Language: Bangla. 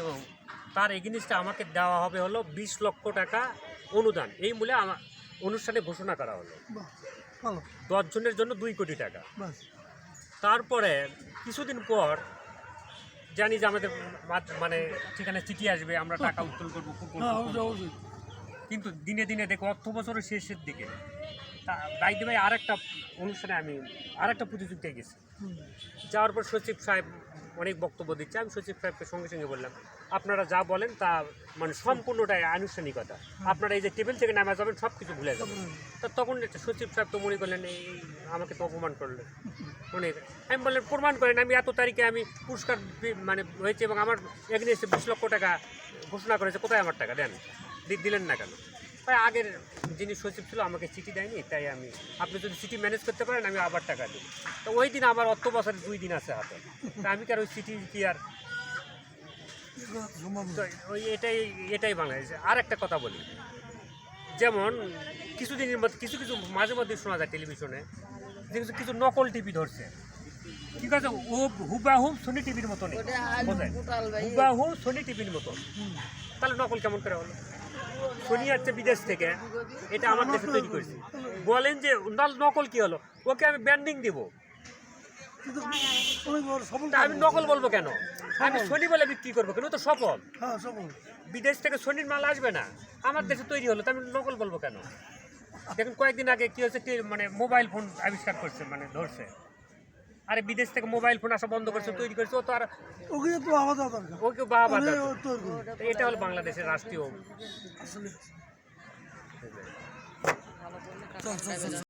এবং তার এগেনিস্টে আমাকে দেওয়া হবে হলো বিশ লক্ষ টাকা অনুদান। এই মূল্যে আমার অনুষ্ঠানে ঘোষণা করা হলো। বাহ ভালো। দশ জনের জন্য দুই কোটি টাকা। তারপরে কিছুদিন পর জানি যে আমাদের মানে সেখানে চিঠি আসবে আমরা টাকা উত্তোলন করব হ্যাঁ কিন্তু দিনে দিনে দেখো অর্থ বছরের শেষের দিকে। দায়িত্ব ভাই আরেকটা অনুষ্ঠানে আমি আরেকটা প্রতিযোগিতায় গেছি। যাওয়ার পর সচিব সাহেব অনেক বক্তব্য দিচ্ছে। আমি সচিব সাহেবকে সঙ্গে সঙ্গে বললাম আপনারা যা বলেন তা মানে সম্পূর্ণটাই আনুষ্ঠানিকতা। আপনারা এই যে টেবিল থেকে নামা যাবেন সব কিছু ভুলে যাবেন। তা তখন একটা সচিব সাহেব তো মনে করলেন এই আমাকে তো অপমান করলেন। মনে আমি বললেন প্রমাণ করেন আমি এত তারিখে আমি পুরস্কার মানে হয়েছে এবং আমার এগেনিস্টে বিশ লক্ষ টাকা ঘোষণা করেছে কোথায় আমার টাকা? দেন। দিলেন না কেন? তাই আগের যিনি সচিব ছিল আমাকে চিঠি দেয়নি তাই আমি আপনি যদি চিঠি ম্যানেজ করতে পারেন আমি আবার টাকা দিই তো ওই দিন আমার অর্থ বছরের দুই দিন আছে হাতে। তা আমি কি আর ওই চিঠি কি আর? ওই এটাই এটাই বাংলাদেশ। আর একটা কথা বলি। যেমন কিছুদিনের মধ্যে কিছু কিছু মাঝে মধ্যে শোনা যায় টেলিভিশনে যে কিছু কিছু নকল টিভি ধরছে। ঠিক আছে? ও হুবাহু সোনি টিভির মতো নেই বোঝায় হুবাহু সোনি টিভির মতো তাহলে নকল কেমন করে হলো? সোনি আসছে বিদেশ থেকে। এটা আমার দেশে তৈরি করেছি। বলেন যে নকল কি হলো? ওকে আমি ব্যান্ডিং দিব। সফল আমি নকল বলব কেন? আমি শনি বলে বিক্রি করব কেন? তো সফল। হ্যাঁ বিদেশ থেকে শনির মাল আসবে না। আমার দেশে তৈরি হলো তো আমি নকল বলব কেন? দেখুন কয়েকদিন আগে কি হচ্ছে টি- মানে মোবাইল ফোন আবিষ্কার করছে মানে ধরছে। আরে বিদেশ থেকে মোবাইল ফোন আসা বন্ধ করছে তৈরি করছে ও তো আর ওকে তো আলাদা দরকার। ওকে বাবা ওকে ও তৈরি করবে এটা হলো বাংলাদেশের রাষ্ট্রীয় আসলে